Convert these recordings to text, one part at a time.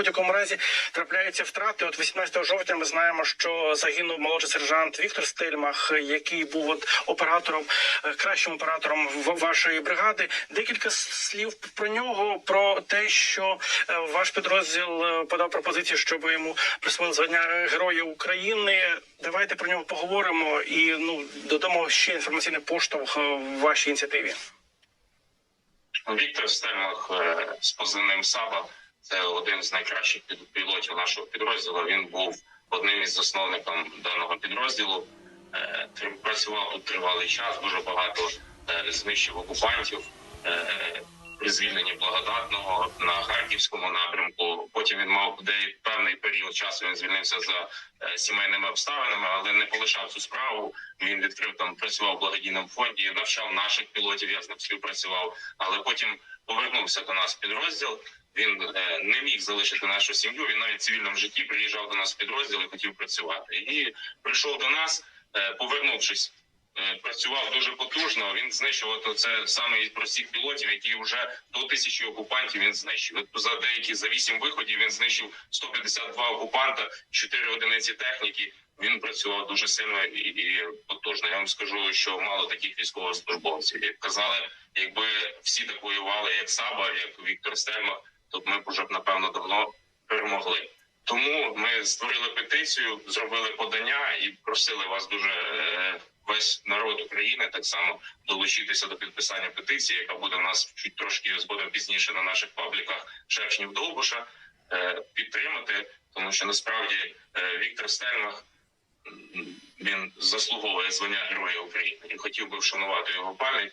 будь-якому разі трапляються втрати. От 18 жовтня ми знаємо, що загинув молодший сержант Віктор Стельмах, який був от оператором, е, кращим оператором вашої бригади. Декілька слів про нього, про те, що е, ваш підрозділ е, подав пропозицію, щоб йому присвоїли звання Героя України. Давайте про нього поговоримо і ну додамо ще інформаційний поштовх в вашій ініціативі. Віктор Стельмах з позивним Саба. Це один з найкращих пілотів нашого підрозділу. Він був одним із засновником даного підрозділу. Е, Працював тут тривалий час, дуже багато е, знищив окупантів. При звільненні благодатного на харківському напрямку. Потім він мав де певний період часу. Він звільнився за е, сімейними обставинами, але не полишав цю справу. Він відкрив там, працював в благодійному фонді, навчав наших пілотів. Я з ним співпрацював, але потім повернувся до нас підрозділ. Він е, не міг залишити нашу сім'ю. Він навіть в цивільному житті приїжджав до нас в підрозділ і хотів працювати. І прийшов до нас, е, повернувшись. Е, Працював дуже потужно. Він знищив от це саме із простих пілотів, які вже до тисячі окупантів він знищив. За деякі за вісім виходів він знищив 152 окупанта, 4 одиниці техніки. Він працював дуже сильно і, і потужно. Я вам скажу, що мало таких військовослужбовців. Як казали, якби всі так воювали, як Саба, як Віктор Стельма, то б ми б уже напевно давно перемогли. Тому ми створили петицію, зробили подання і просили вас дуже е, весь народ України так само долучитися до підписання петиції, яка буде у нас чуть трошки згодом пізніше на наших пабліках Шершнів Довбуша. Е, підтримати, тому що насправді е, Віктор Стельмах він заслуговує звання Героя України і хотів би вшанувати його пам'ять.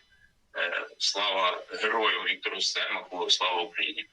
Слава герою Віктору Стельмаху, слава Україні.